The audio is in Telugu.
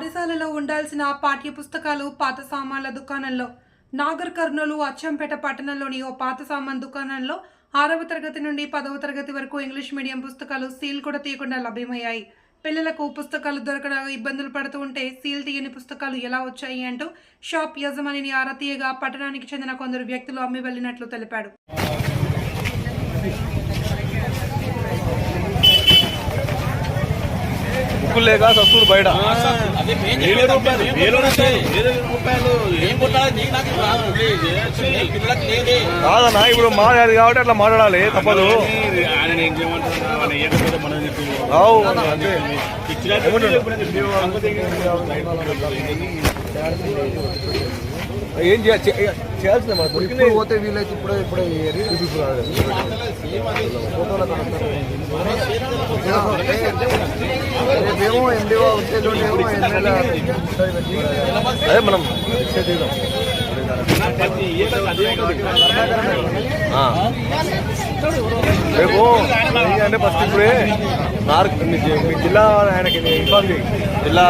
పాఠశాలలో ఉండాల్సిన పాఠ్య పుస్తకాలు పాత సామాన్ల దుకాణంలో. నాగర్ కర్నూలు అచ్చంపేట పట్టణంలోని ఓ పాత సామాన్ దుకాణంలో ఆరవ తరగతి నుండి పదవ తరగతి వరకు ఇంగ్లీష్ మీడియం పుస్తకాలు సీల్ కూడా తీయకుండా లభ్యమయ్యాయి. పిల్లలకు పుస్తకాలు దొరకడం ఇబ్బందులు పడుతూ ఉంటే సీల్ తీయని పుస్తకాలు ఎలా వచ్చాయి అంటూ షాప్ యజమానిని ఆరా తీయగా పట్టణానికి చెందిన కొందరు వ్యక్తులు అమ్మి వెళ్ళినట్లు తెలిపాడు. బుక్కులు లేక సస్తులు బయట వేలు ఉంటాయి. వేలు రూపాయలు. కాదన్నా ఇప్పుడు మాట్లాడాలి కాబట్టి అట్లా మాట్లాడాలి తప్పదు. రావు అంతే ఏం చేయాలి చే- చేయాల్సిందే మన దొరికింది ఇప్పుడు పోతే వీలైతే ఇప్పుడే ఇప్పుడే ఏరి ఏమో ఎమ్మెల్యే అదే మనం ఆ. రేపు అంటే ఫస్ట్ ఇప్పుడే నార్క్ మీ జిల్లా ఆయనకి చేయి జిల్లా